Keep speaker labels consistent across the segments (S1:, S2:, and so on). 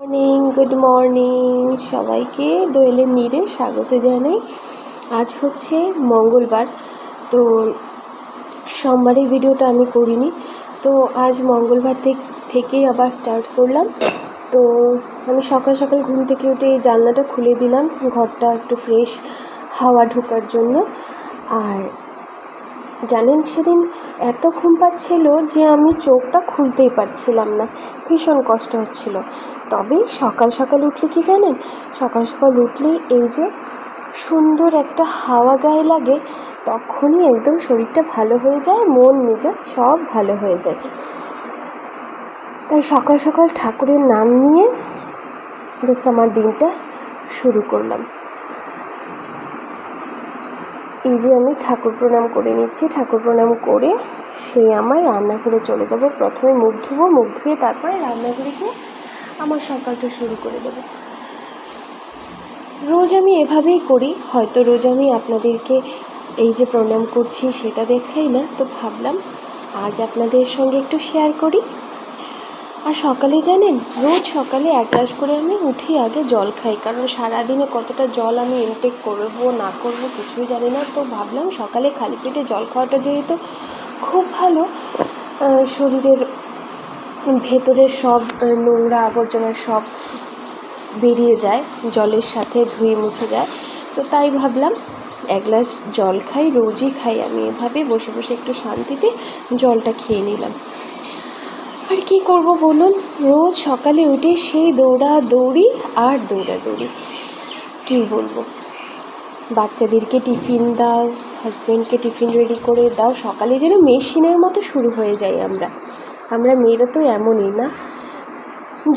S1: Morning good morning সবাইকে দোয়েলে মিরে স্বাগত জানাই। আজ হচ্ছে মঙ্গলবার, তো সোমবারের ভিডিওটা আমি করিনি। তো আজ মঙ্গলবার থেকে আবার স্টার্ট করলাম। তো আমি সকাল সকাল ঘুম থেকে উঠে এই জানলাটা খুলে দিলাম, ঘরটা একটু ফ্রেশ হাওয়া ঢোকার জন্য। আর জানেন সেদিন এত ঘুম পাচ্ছিল যে আমি চোখটা খুলতেই পারছিলাম না, ভীষণ কষ্ট হচ্ছিল। তবে সকাল সকাল উঠলে কি জানেন? সকাল সকাল উঠলে এই যে সুন্দর একটা হাওয়া গায়ে লাগে, তখনই একদম শরীরটা ভালো হয়ে যায়, মন মেজাজ সব ভালো হয়ে যায়। তাই সকাল সকাল ঠাকুরের নাম নিয়ে বেশ আমার দিনটা শুরু করলাম। এই যে আমি ঠাকুর প্রণাম করে নিচ্ছি, ঠাকুর প্রণাম করে সেই আমার রান্নাঘরে চলে যাব। প্রথমে মুখ ধুবো, মুখ ধুয়ে তারপরে রান্নাঘরে গিয়ে আমার সকালটা শুরু করে দেবো। রোজ আমি এভাবেই করি, হয়তো রোজ আমি আপনাদেরকে এই যে প্রণাম করছি সেটা দেখাই না, তো ভাবলাম আজ আপনাদের সঙ্গে একটু শেয়ার করি। আর সকালে জানেন, রোজ সকালে এক গ্লাস করে আমি উঠে আগে জল খাই, কারণ সারাদিনে কতটা জল আমি ইনটেক করব, না করব কিছুই জানি না, তো ভাবলাম সকালে খালি পেটে জল খাওয়াটা যেহেতু খুব ভালো শরীরের ভেতরের সব নোংরা আবর্জনা সব বেরিয়ে যায়, জলের সাথে ধুয়ে মুছে যায়। তো তাই ভাবলাম, এক গ্লাস জল খাই, রোজই খাই আমি এভাবে। বসে বসে একটু শান্তিতে জলটা খেয়ে নিলাম। আর কি করব বলুন? রোজ সকালে উঠে সেই দৌড়া দৌড়ি আর দৌড়া দৌড়ি কী বলব? বাচ্চাদেরকে টিফিন দাও হাজব্যান্ডকে টিফিন রেডি করে দাও। সকালে যেন মেশিনের মতো শুরু হয়ে যাই আমরা। আমরা মেয়েরা তো এমনই না।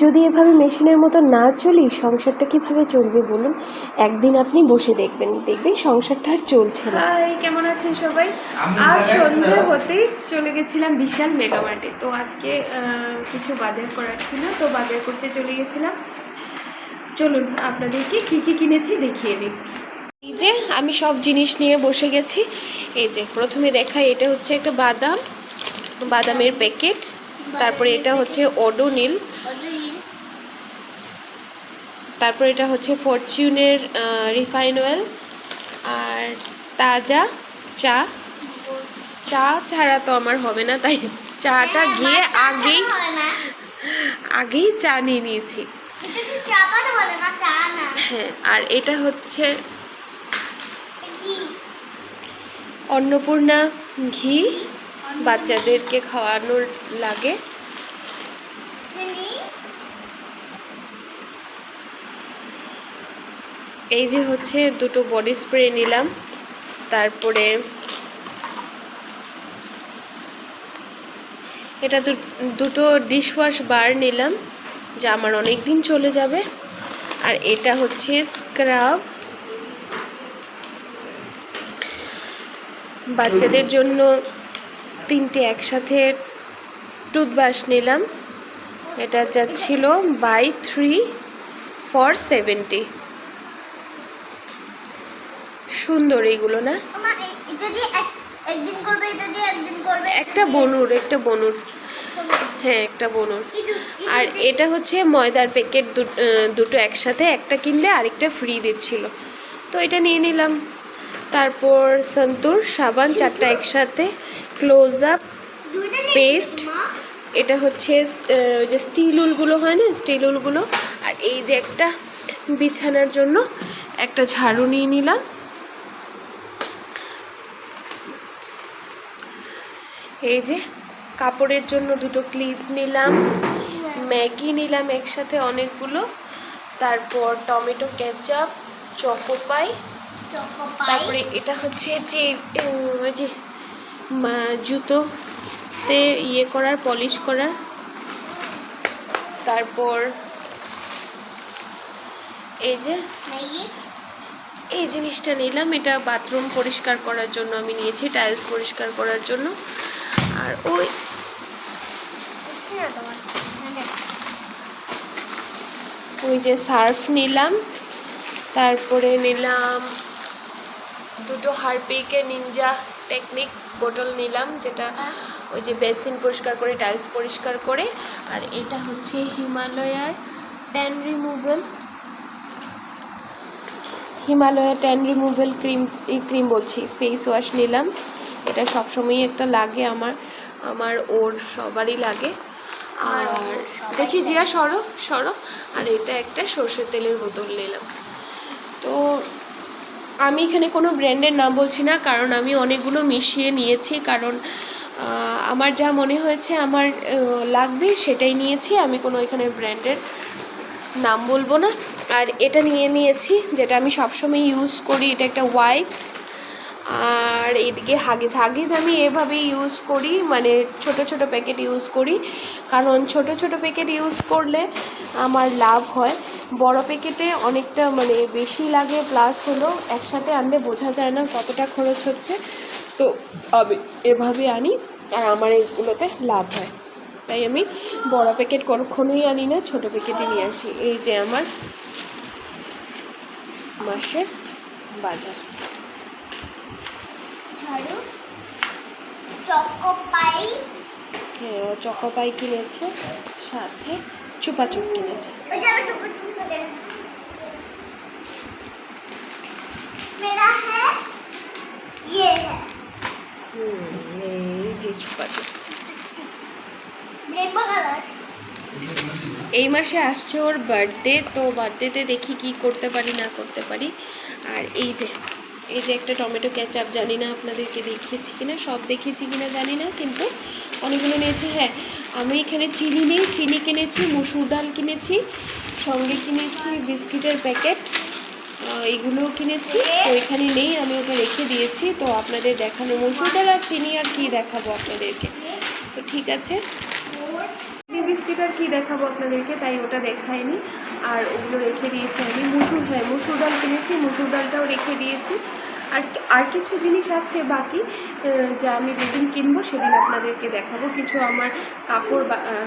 S1: যদি এভাবে মেশিনের মতো না চলি সংসারটা কীভাবে চলবে বলুন? একদিন আপনি বসে দেখবেন দেখবেন সংসারটা আর চলছে না। হাই কেমন আছেন সবাই? আজ সন্ধে হতেই চলে গেছিলাম বিশাল মেগামার্টে তো আজকে কিছু বাজার করার ছিল তো বাজার করতে চলে গেছিলাম। চলুন আপনাদেরকে কী কী কিনেছি দেখিয়ে দিই। এই যে আমি সব জিনিস নিয়ে বসে গেছি। এই যে প্রথমে দেখাই এটা হচ্ছে একটা বাদাম বাদামের প্যাকেট তারপরে এটা হচ্ছে ওডোনিল তারপর এটা হচ্ছে ফরচুনের রিফাইন অয়েল। আর তাজা চা। চা ছাড়া তো আমার হবে না তাই চাটা গিয়ে আগেই আগেই চা নিয়ে নিয়েছি। হ্যাঁ আর এটা হচ্ছে অন্নপূর্ণা ঘি? বাচ্চাদেরকে খাওয়ানোর লাগে। এই যে হচ্ছে দুটো বডি স্প্রে নিলাম। তারপরে এটা দুটো ডিশওয়াশ বার নিলাম, যা আমার অনেক দিন চলে যাবে। আর এটা হচ্ছে স্ক্রাব বাচ্চাদের জন্য তিনটে একসাথে টুথব্রাশ নিলাম। এটা যাচ্ছিল বাই থ্রি ফর সেভেন্টি। সুন্দর এইগুলো না? একটা বনুর একটা বনুর। হ্যাঁ একটা বনুর। আর এটা হচ্ছে ময়দার প্যাকেট দুটো একসাথে একটা কিনলে আরেকটা ফ্রি দিচ্ছিল। তো এটা নিয়ে নিলাম। তারপর সন্তুর সাবান চারটা একসাথে। ক্লোজ আপ পেস্ট এটা হচ্ছে যে স্টিল উলগুলো হয় না স্টিল উলগুলো আর এই যে একটা বিছানার জন্য একটা ঝাড়ু নিয়ে নিলাম। এই যে কাপড়ের জন্য দুটো ক্লিপ নিলাম ম্যাগি নিলাম একসাথে অনেকগুলো। তারপর টমেটো কেচাপ চকোপাই তারপরে এটা হচ্ছে যে ওই যে মা- জুতোতে ইয়ে করার, পলিশ করার। তারপর এই যে এই জিনিসটা নিলাম। এটা বাথরুম পরিষ্কার করার জন্য আমি নিয়েছি, টাইলস পরিষ্কার করার জন্য। আর ওই ওই যে সার্ফ নিলাম। তারপরে নিলাম দুটো হারপিকে নিনজা টেকনিক বোতল নিলাম যেটা ওই যে বেসিন পরিষ্কার করে টাইলস পরিষ্কার করে। আর এটা হচ্ছে হিমালয়ার tan removal Himalaya tan removal cream cream বলছি ফেস ওয়াশ নিলাম। এটা সবসময়ই একটা লাগে আমার আমার ওর সবারই লাগে। আর দেখি জিয়া সরো সরো। আর এটা একটা সর্ষের তেলের বোতল নিলাম। তো আমি এখানে কোনো ব্র্যান্ডের নাম বলছি না, কারণ আমি অনেকগুলো মিশিয়ে নিয়েছি, কারণ আমার যা মনে হয়েছে, আমার লাগবে সেটাই নিয়েছি, আমি কোনো এখানে ব্র্যান্ডের নাম বলব না। আর এটা নিয়ে নিয়েছি, যেটা আমি সবসময় ইউজ করি, এটা একটা ওয়াইপস আর এদিকে হাগিস হাগিস আমি এভাবেই ইউজ করি মানে ছোট ছোট প্যাকেট ইউজ করি, কারণ ছোট ছোট প্যাকেট ইউজ করলে আমার লাভ হয়। বড় প্যাকেটে অনেকটা মানে বেশি লাগে প্লাস হলো একসাথে আনলে বোঝা যায় না কতটা খরচ হচ্ছে। তো আমি এভাবে আনি আর আমার এগুলোতে লাভ হয়। তাই আমি বড় প্যাকেট কখনোই আনি না ছোট প্যাকেটে নিয়ে আসি। এই যে আমার মাসের বাজার।
S2: ঝাড়ু চকো পাই
S1: হ্যাঁ ও চকোপাই কিনেছে সাথে চুপাচুপ কিনেছে। এই মাসে আসছে ওর বার্থডে তো বার্থডেতে দেখি কি করতে পারি না করতে পারি। আর এই যে এই যে একটা টমেটো ক্যাচাপ জানি না আপনাদেরকে দেখিয়েছি কিনা সব দেখিয়েছি কিনা জানি না কিন্তু অনেকগুলো নিয়েছি। হ্যাঁ আমি এখানে চিনি নেই চিনি কিনেছি মুসুর ডাল কিনেছি সঙ্গে কিনেছি বিস্কিটের প্যাকেট। এইগুলোও কিনেছি। তো এখানে নেই, আমি ওটা রেখে দিয়েছি। তো আপনাদের দেখানো মুসুর ডাল আর চিনি আর কি দেখাবো আপনাদেরকে। তো ঠিক আছে। বিস্কিট আর কি দেখাবো আপনাদেরকে, তাই ওটা দেখাইনি। আর ওগুলো রেখে দিয়েছি আমি। মুসুর হ্যাঁ মুসুর ডাল কিনেছি মুসুর ডালটাও রেখে দিয়েছি। আর আর কিছু জিনিস আছে বাকি? যা আমি যেদিন কিনবো সেদিন আপনাদেরকে দেখাবো। কিছু আমার কাপড়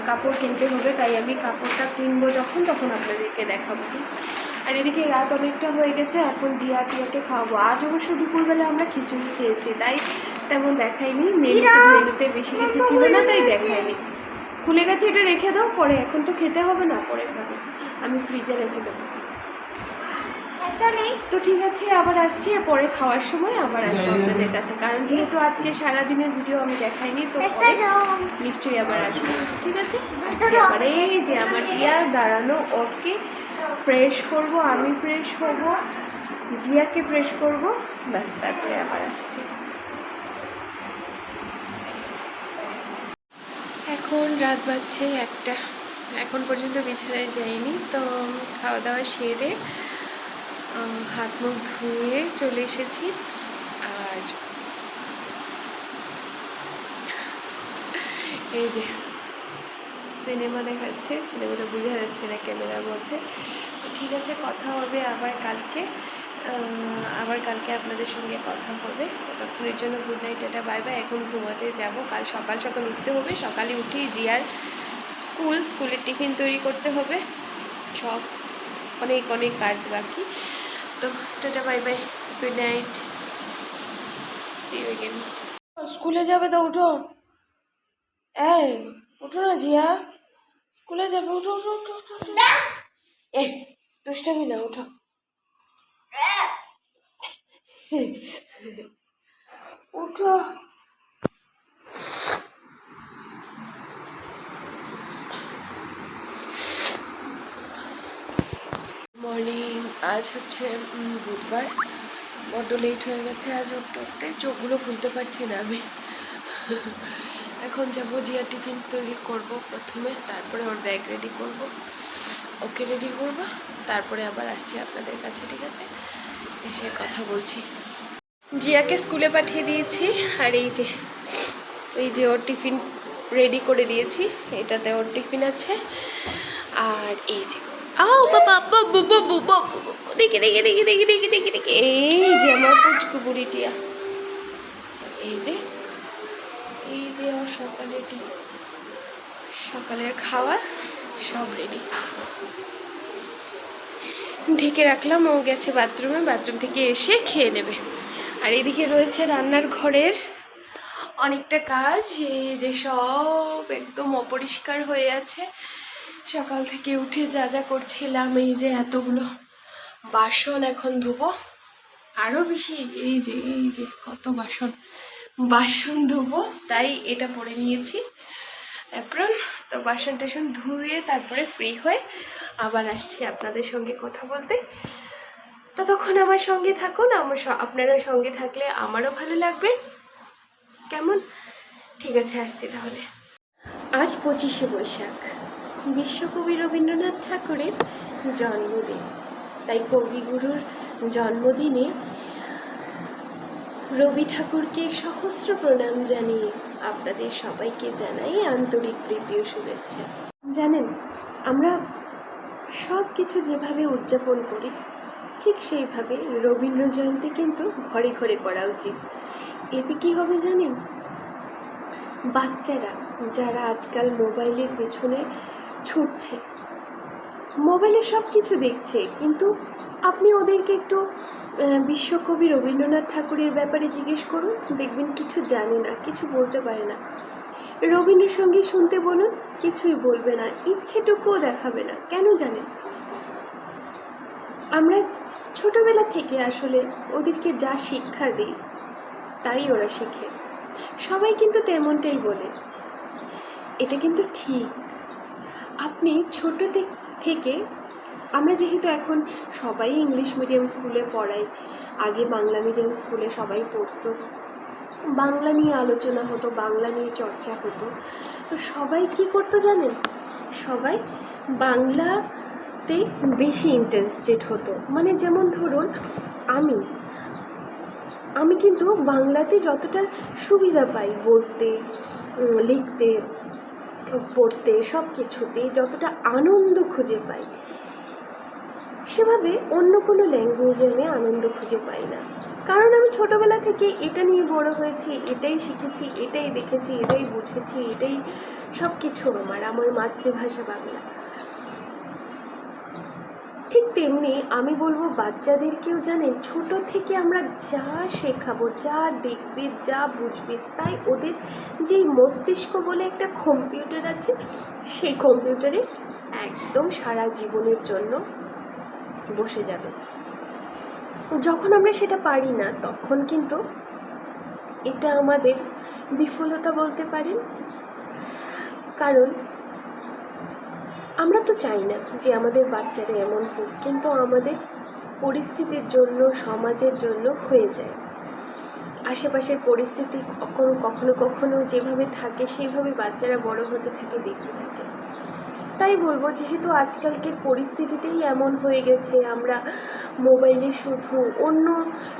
S1: কাপড় কিনতে হবে তাই আমি কাপড়টা কিনবো যখন তখন আপনাদেরকে দেখাবো। আর এদিকে রাত অনেকটা হয়ে গেছে এখন জিয়া টিয়াকে খাওয়াবো। আজ অবশ্য দুপুরবেলা আমরা খিচুড়ি খেয়েছি তাই তেমন দেখাইনি। মেনুতে মেনুতে বেশি কিছু ছিল না তাই দেখাইনি। খুলে গেছে এটা রেখে দাও পরে এখন তো খেতে হবে না পরে খাব। আমি ফ্রিজে রেখে দেবো। তো ঠিক আছে আবার আসছি। পরে খাওয়ার সময় আবার আসব আপনাদের কাছে। কারণ যেহেতু আজকে সারাদিনের ভিডিও আমি দেখাইনি তো নিশ্চয়ই আবার আসব। ঠিক আছে? আবার এই যে আমার ইয়ার দাঁড়ানো ওকে ফ্রেশ করব আমি ফ্রেশ হব জিয়াকে ফ্রেশ করব ব্যাস তারপরে আবার আসছি। এখন রাত বাজছে একটা। এখন পর্যন্ত বিছানায় যাইনি তো খাওয়া দাওয়া সেরে হাত মুখ ধুয়ে চলে এসেছি। আর এই যে, সিনেমা দেখাচ্ছে, সিনেমাটা বোঝা যাচ্ছে না ক্যামেরার মধ্যে। ঠিক আছে, কথা হবে আবার কালকে। আবার কালকে আপনাদের সঙ্গে কথা হবে। ততক্ষণের জন্য গুড নাইট এটা বাই বাই এখন ঘুমাতে যাব। কাল সকাল সকাল উঠতে হবে। সকালে উঠেই জিয়ার স্কুল, স্কুলের টিফিন তৈরি করতে হবে। সব অনেক অনেক কাজ বাকি। Tata bye bye good night see you স্কুলে যাবে তো, উঠো। এই, উঠো না, জিয়া। স্কুলে যাবে উঠো উঠো উঠো উঠো। এই, দুষ্টামি না, উঠো। উঠো মর্নিং আজ হচ্ছে বুধবার। বড্ড লেট হয়ে গেছে আজ উঠতে উঠতে চোখগুলো খুলতে পারছি না আমি। এখন যাব জিয়া টিফিন তৈরি করব প্রথমে, তারপরে ওর ব্যাগ রেডি করব। ওকে রেডি করব, তারপরে আবার আসছি আপনাদের কাছে, ঠিক আছে? এসে কথা বলছি। জিয়াকে স্কুলে পাঠিয়ে দিয়েছি, আর এই যে এই যে ওর টিফিন রেডি করে দিয়েছি। এটাতে ওর টিফিন আছে। আর এই যে আও, বাবা, বাবু বাবু বাবু দেখি দেখি দেখি দেখি দেখি দেখি দেখি। এই যে আমার পুচকু বুড়িটিয়া। এই যে এই যে আমার সকালের সকালের খাওয়া সব রেডি ঢেকে রাখলাম, ও গেছে বাথরুমে বাথরুম থেকে এসে খেয়ে নেবে। আর এদিকে রয়েছে রান্নার ঘরের অনেকটা কাজ, এই যে সব একদম অপরিষ্কার হয়ে আছে। সকাল থেকে উঠে যা যা করছিলাম, এই যে এতগুলো বাসন এখন ধুবো। আরও বেশি, এই যে এই যে কত বাসন। বাসন ধুবো, তাই এটা পরে নিয়েছি। অ্যাপ্রন, তো বাসন টাসন ধুয়ে তারপরে ফ্রি হয়ে আবার আসছি আপনাদের সঙ্গে কথা বলতে। ততক্ষণ আমার সঙ্গে থাকুন, আমার আপনারা সঙ্গে থাকলে আমারও ভালো লাগবে। কেমন? ঠিক আছে, আসছি তাহলে। আজ পঁচিশে বৈশাখ। বিশ্বকবি রবীন্দ্রনাথ ঠাকুরের জন্মদিন। তাই কবিগুরুর জন্মদিনে রবি ঠাকুরকে সহস্র প্রণাম জানিয়ে আপনাদের সবাইকে জানাই আন্তরিক প্রীতি ও শুভেচ্ছা। জানেন, আমরা সব কিছু যেভাবে উদযাপন করি, ঠিক সেইভাবে রবীন্দ্র জয়ন্তী কিন্তু ঘরে ঘরে করা উচিত। এতে কী হবে জানেন? বাচ্চারা, যারা আজকাল মোবাইলের পেছনে ছুটছে। মোবাইলে সব কিছু দেখছে, কিন্তু আপনি ওদেরকে একটু বিশ্বকবি রবীন্দ্রনাথ ঠাকুরের ব্যাপারে জিজ্ঞেস করুন, দেখবেন কিছু জানে না, কিছু বলতে পারে না। রবীন্দ্রসঙ্গীত শুনতে বলুন, কিছুই বলবে না, ইচ্ছেটুকুও দেখাবে না, কেন জানেন? আমরা ছোটবেলা থেকে আসলে ওদেরকে যা শিক্ষা দিই, তাই ওরা শিখে। সবাই কিন্তু তেমনটাই বলে। এটা কিন্তু ঠিক। আপনি ছোট থে- থেকে আমরা যেহেতু এখন সবাই ইংলিশ মিডিয়াম স্কুলে পড়াই, আগে বাংলা মিডিয়াম স্কুলে সবাই পড়তো, বাংলা নিয়ে আলোচনা হতো, বাংলা নিয়ে চর্চা হতো, তো সবাই কি করতো জানেন? সবাই বাংলাতে বেশি ইন্টারেস্টেড হতো। মানে যেমন ধরুন, আমি আমি কিন্তু বাংলাতে যতটা সুবিধা পাই বলতে লিখতে পড়তে সব কিছুতে যতটা আনন্দ খুঁজে পাই, সেভাবে অন্য কোনো ল্যাঙ্গুয়েজে আমি আনন্দ খুঁজে পাই না। কারণ আমি ছোটোবেলা থেকে এটা নিয়ে বড় হয়েছি, এটাই শিখেছি, এটাই দেখেছি, এটাই বুঝেছি, এটাই সব কিছু আমার আমার মাতৃভাষা বাংলা। ঠিক তেমনি আমি বলব বাচ্চাদেরকেও জানেন, ছোট থেকে আমরা যা শেখাবো, যা দেখবে, যা বুঝবে, তাই ওদের যেই মস্তিষ্ক বলে একটা কম্পিউটার আছে, সেই কম্পিউটারে একদম সারা জীবনের জন্য বসে যাবে। যখন আমরা সেটা পারি না, তখন কিন্তু এটা আমাদের বিফলতা বলতে পারেন। কারণ আমরা তো চাই না যে আমাদের বাচ্চারা এমন হোক, কিন্তু আমাদের পরিস্থিতির জন্য, সমাজের জন্য হয়ে যায়। আশেপাশের পরিস্থিতি কখনো কখনো কখনো যেভাবে থাকে, সেইভাবে বাচ্চারা বড় হতে থাকে, দেখতে থাকে। তাই বলব, যেহেতু আজকালকের পরিস্থিতিটাই এমন হয়ে গেছে, আমরা মোবাইলে শুধু অন্য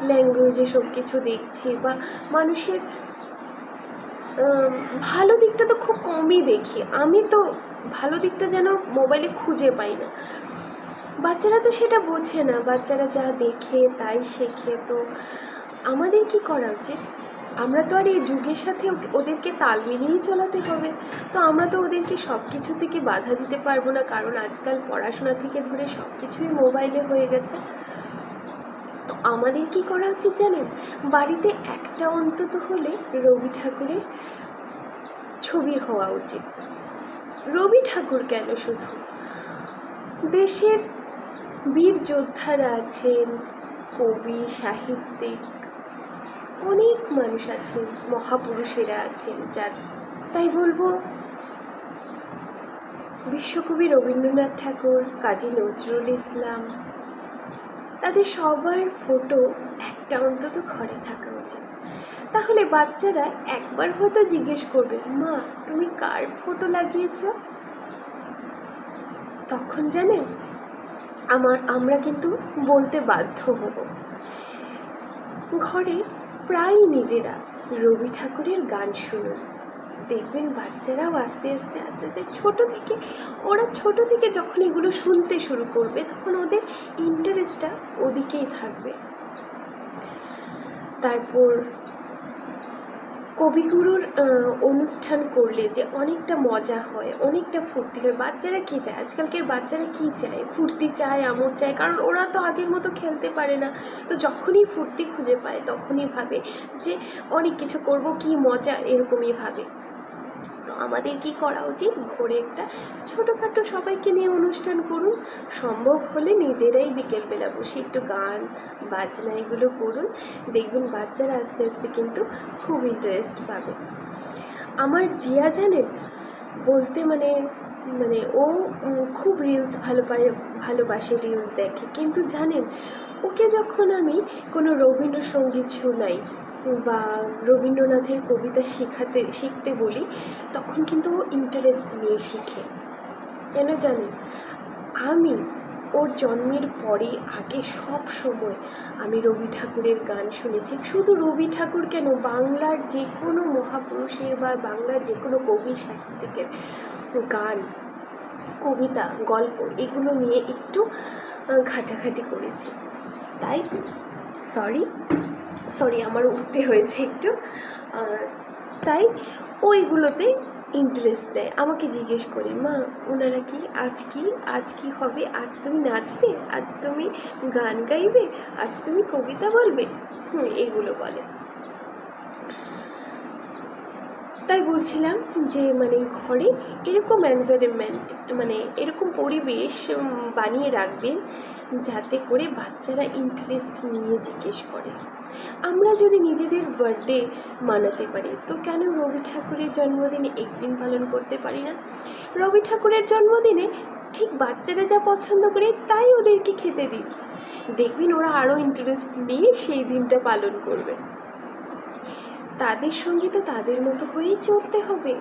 S1: ল্যাঙ্গুয়েজে সব কিছু দেখছি বা মানুষের ভালো দিকটা তো খুব কমই দেখি। আমি তো ভালো দিকটা যেন মোবাইলে খুঁজে পাই না। বাচ্চারা তো সেটা বোঝে না, বাচ্চারা যা দেখে তাই শেখে। তো আমাদের কি করা উচিত? আমরা তো আর এই যুগের সাথে ওদেরকে তাল মিলিয়েই চলাতে হবে। তো আমরা তো ওদেরকে সব কিছু থেকে বাধা দিতে পারব না, কারণ আজকাল পড়াশোনা থেকে ধরে সব কিছুই মোবাইলে হয়ে গেছে। তো আমাদের কি করা উচিত জানেন? বাড়িতে একটা অন্তত হলে রবি ঠাকুরের ছবি হওয়া উচিত। রবি ঠাকুর কেন শুধু? দেশের বীর যোদ্ধারা আছেন, কবি, সাহিত্যিক, অনেক মানুষ আছেন, মহাপুরুষেরা আছেন যা তাই বলব, বিশ্বকবি রবীন্দ্রনাথ ঠাকুর, কাজী নজরুল ইসলাম, তাদের সবার ফটো একটা অন্তত ঘরে থাকা তাহলে বাচ্চারা একবার হয়তো জিজ্ঞেস করবে, মা, তুমি কার ফটো লাগিয়েছ? তখন জানেন, আমার, আমরা কিন্তু বলতে বাধ্য হব। ঘরে প্রায় নিজেরা রবি ঠাকুরের গান শুনুন। দেখবেন বাচ্চারাও আস্তে আস্তে আস্তে আস্তে ছোট থেকে, ওরা ছোট থেকে যখন এগুলো শুনতে শুরু করবে, তখন ওদের ইন্টারেস্টটা ওদিকেই থাকবে। তারপর কবিগুরুর অনুষ্ঠান করলে যে অনেকটা মজা হয়, অনেকটা ফুর্তি হয়। বাচ্চারা কী চায়? আজকালকার বাচ্চারা কী চায়? ফুর্তি চায়, আমোদ চায়, কারণ ওরা তো আগের মতো খেলতে পারে না। তো যখনই ফুর্তি খুঁজে পায়, তখনই ভাবে যে অনেক কিছু করব, কি মজা, এরকমই ভাবে। তো আমাদের কি করা উচিত? ভোরে একটা ছোটোখাটো সবাইকে নিয়ে অনুষ্ঠান করুন। সম্ভব হলে নিজেরাই বিকেলবেলা বসে একটু গান, বাজনা এগুলো করুন। দেখবেন বাচ্চারা আস্তে আস্তে কিন্তু খুব ইন্টারেস্ট পাবে। আমার জিয়া জানেন? বলতে মানে মানে ও খুব রিলস ভালো পারে ভালোবাসে রিলস দেখে। কিন্তু জানেন, ওকে যখন আমি কোনো রবীন্দ্রসঙ্গীত শোনাই বা রবীন্দ্রনাথের কবিতা শেখাতে, শিখতে বলি, তখন কিন্তু ও ইন্টারেস্ট নিয়ে শিখে। কেন জানি? আমি ওর জন্মের পরে, আগে সব সময় আমি রবি ঠাকুরের গান শুনেছি। শুধু রবি ঠাকুর কেন? বাংলার যে কোনো মহাপুরুষের বা বাংলার যে কোনো কবি সাহিত্যিকের গান, কবিতা, গল্প, এগুলো নিয়ে একটু ঘাটাঘাটি করেছি। তাই সরি সরি আমার উঠতে হয়েছে একটু। তাই ওইগুলোতে ইন্টারেস্ট দেয়। আমাকে জিজ্ঞেস করে, মা, ওনারা কি আজ কি? আজ কি হবে? আজ তুমি নাচবে? আজ তুমি গান গাইবে? আজ তুমি কবিতা বলবে? হুম, এগুলো বলে। তাই বলছিলাম যে মানে ঘরে এরকম এনভায়রনমেন্ট মানে এরকম পরিবেশ বানিয়ে রাখবেন যাতে করে বাচ্চারা ইন্টারেস্ট নিয়ে জিজ্ঞেস করে। আমরা যদি নিজেদের বার্থডে মানাতে পারি, তো কেন রবি ঠাকুরের জন্মদিনে একদিন পালন করতে পারি না? রবি ঠাকুরের জন্মদিনে ঠিক বাচ্চারা যা পছন্দ করে তাই ওদেরকে খেতে দিন দেখবেন ওরা আরও ইন্টারেস্ট নিয়ে সেই দিনটা পালন করবে। তাদের সঙ্গে তো তাদের মতো হয়েই চলতে হবে।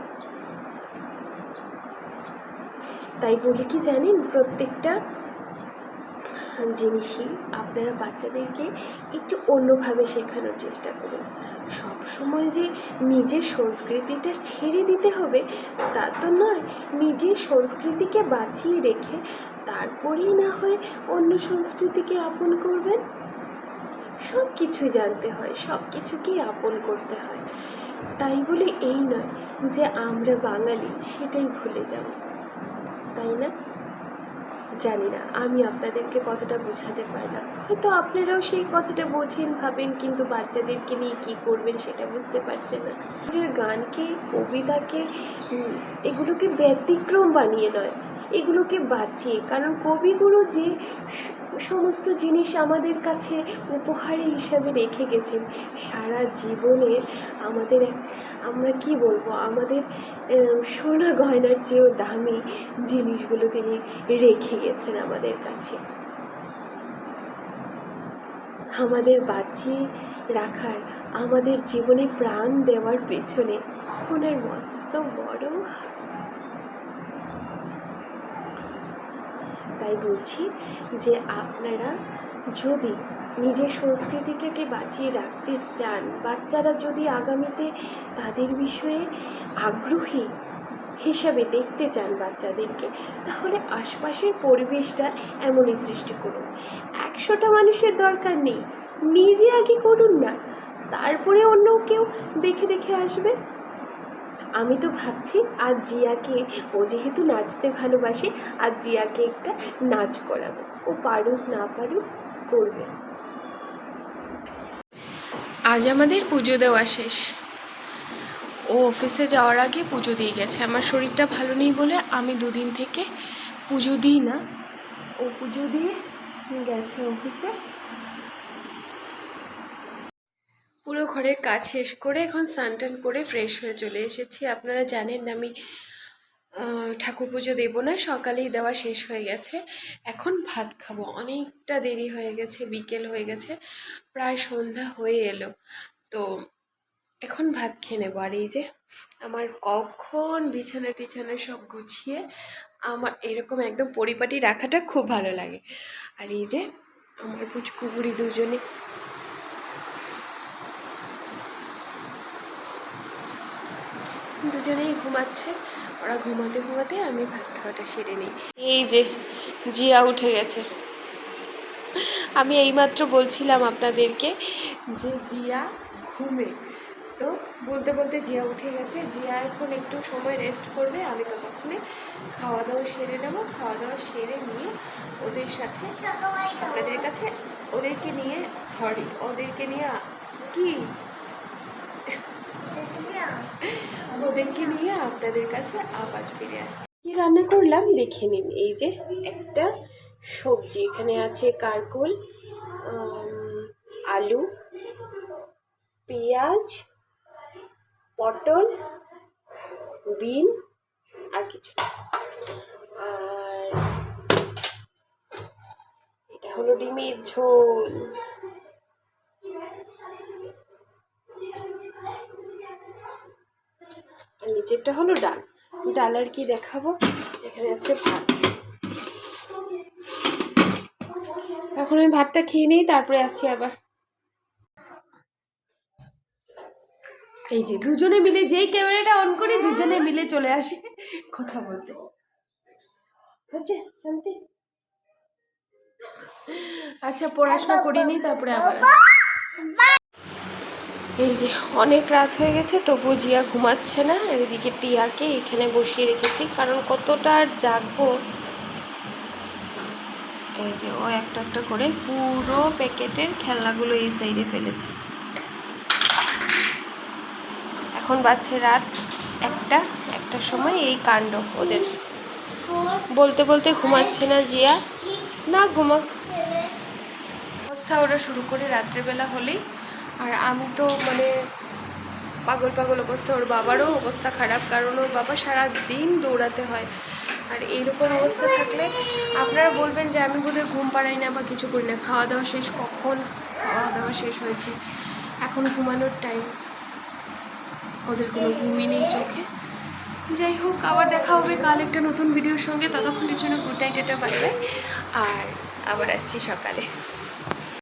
S1: তাই বলি কি জানেন, প্রত্যেকটা জিনিসই আপনারা বাচ্চাদেরকে একটু অন্যভাবে শেখানোর চেষ্টা করুন। সব সময় যে নিজের সংস্কৃতিটা ছেড়ে দিতে হবে, তা তো নয়, নিজের সংস্কৃতিকে বাঁচিয়ে রেখে তারপরেই না হয় অন্য সংস্কৃতিকে আপন করবেন। সব কিছুই জানতে হয় সব কিছুকেই আপন করতে হয়। তাই বলে এই নয় যে আমরা বাঙালি, সেটাই ভুলে যাব। তাই না? জানি না, আমি আপনাদেরকে কতটা বোঝাতে পারলাম। হয়তো আপনারাও সেই কথাটা বোঝেন, ভাবেন, কিন্তু বাচ্চাদেরকে নিয়ে কী করবেন সেটা বুঝতে পারছেন না। গানকে, কবিতাকে এগুলোকে ব্যতিক্রম বানিয়ে নয় এগুলোকে বাঁচিয়ে, কারণ কবিগুরু যে সমস্ত জিনিস আমাদের কাছে উপহারে হিসাবে রেখে গেছেন, সারা জীবনের আমাদের এক, আমরা কি বলব, আমাদের সোনা গয়নার চেয়েও দামি জিনিসগুলো তিনি রেখে গেছেন আমাদের কাছে। আমাদের বাঁচিয়ে রাখার, আমাদের জীবনে প্রাণ দেওয়ার পেছনে ওনার মস্ত বড় তাই বলছি যে আপনারা যদি নিজের সংস্কৃতিটাকে বাঁচিয়ে রাখতে চান, বাচ্চারা যদি আগামীতে তাদের বিষয়ে আগ্রহী হিসাবে দেখতে চান বাচ্চাদেরকে, তাহলে আশপাশের পরিবেশটা এমনই সৃষ্টি করুন। একশোটা মানুষের দরকার নেই, নিজে আগে করুন না, তারপরে অন্য কেউ দেখে দেখে আসবে। আমি তো ভাবছি আর জিয়াকে, ও যেহেতু নাচতে ভালোবাসে আর জিয়াকে একটা নাচ করাবো। ও পারুক না পারুক, করবে। আজ আমাদের পুজো দেওয়া শেষ। ও অফিসে যাওয়ার আগে পুজো দিয়ে গেছে। আমার শরীরটা ভালো নেই বলে আমি দুদিন থেকে পুজো দিই না। ও পুজো দিয়ে গেছে অফিসে। পুরো ঘরের কাজ শেষ করে এখন স্নান করে ফ্রেশ হয়ে চলে এসেছি। আপনারা জানেন আমি ঠাকুর পুজো দেবো না, সকালেই দেওয়া শেষ হয়ে গেছে। এখন ভাত খাব। অনেকটা দেরি হয়ে গেছে, বিকেল হয়ে গেছে, প্রায় সন্ধ্যা হয়ে এলো। তো এখন ভাত খেয়ে নেব। আর এই যে আমার কখন বিছানা টিছানা সব গুছিয়ে আমার এরকম একদম পরিপাটি রাখাটা খুব ভালো লাগে। আর এই যে আমার পুচকুগুড়ি দুজনে দুজনেই ঘুমাচ্ছে। ওরা ঘুমাতে ঘুমাতে আমি ভাত খাওয়াটা সেরে নিই। এই যে, জিয়া উঠে গেছে। আমি এইমাত্র বলছিলাম আপনাদেরকে যে জিয়া ঘুমে। তো বলতে বলতে জিয়া উঠে গেছে। জিয়া এখন একটু সময় রেস্ট করবে। আমি ততক্ষণে খাওয়া দাওয়া সেরে নেব। খাওয়া দাওয়া সেরে নিয়ে ওদের সাথে আপনাদের কাছে ওদেরকে নিয়ে সরি ওদেরকে নিয়ে কি ওদেরকে নিয়ে আপনাদের কাছে আবার ফিরে আসছি। কি রান্না করলাম? দেখে নিন। এই যে একটা সবজি। এখানে আছে কারকোল আলু, পেঁয়াজ, পটল, বিন আর কিছু আর এটা হলো ডিমের ঝোল। নিচেরটা হলো ডাল। ডাল আর কি দেখাবো। এখানে আছে ভাত। এখন আমি ভাতটা খেয়ে নিই, তারপরে আসছি আবার। এই যে দুজনে মিলে, যেই ক্যামেরাটা অন করি, দুজনে মিলে চলে আসি কথা বলতে। হচ্ছে? শান্তি? আচ্ছা পড়াশোনা করিনি, তারপরে আবার। এই যে অনেক রাত হয়ে গেছে, তবুও জিয়া ঘুমাচ্ছে না। আর এদিকে টিয়াকে এখানে বসিয়ে রেখেছি, কারণ কতটা আর জাগবো। এই যে ও একটা একটা করে পুরো প্যাকেটের খেলনাগুলো এই সাইডে ফেলেছে। এখন বাচ্চা রাত একটা একটা সময় এই কাণ্ড ওদের। বলতে বলতে ঘুমাচ্ছে না জিয়া। না, ঘুমাক। অবস্থা ওরা শুরু করে রাত্রেবেলা হলেই। আর আমি তো মানে পাগল পাগল অবস্থা, ওর বাবারও অবস্থা খারাপ, কারণ ওর বাবা সারা দিন দৌড়াতে হয়। আর এইরকম অবস্থা থাকলে আপনারা বলবেন যে আমি বোধহয় ঘুম পাড়াই না বা কিছু করি না। খাওয়া দাওয়া শেষ, কখন খাওয়া দাওয়া শেষ হয়েছে? এখন ঘুমানোর টাইম ওদের কোনো ঘুমই নেই চোখে। যাই হোক, আবার দেখা হবে কাল একটা নতুন ভিডিওর সঙ্গে। ততক্ষণের জন্য গুড নাইট এটা বাই বাই আর আবার আসছি সকালে।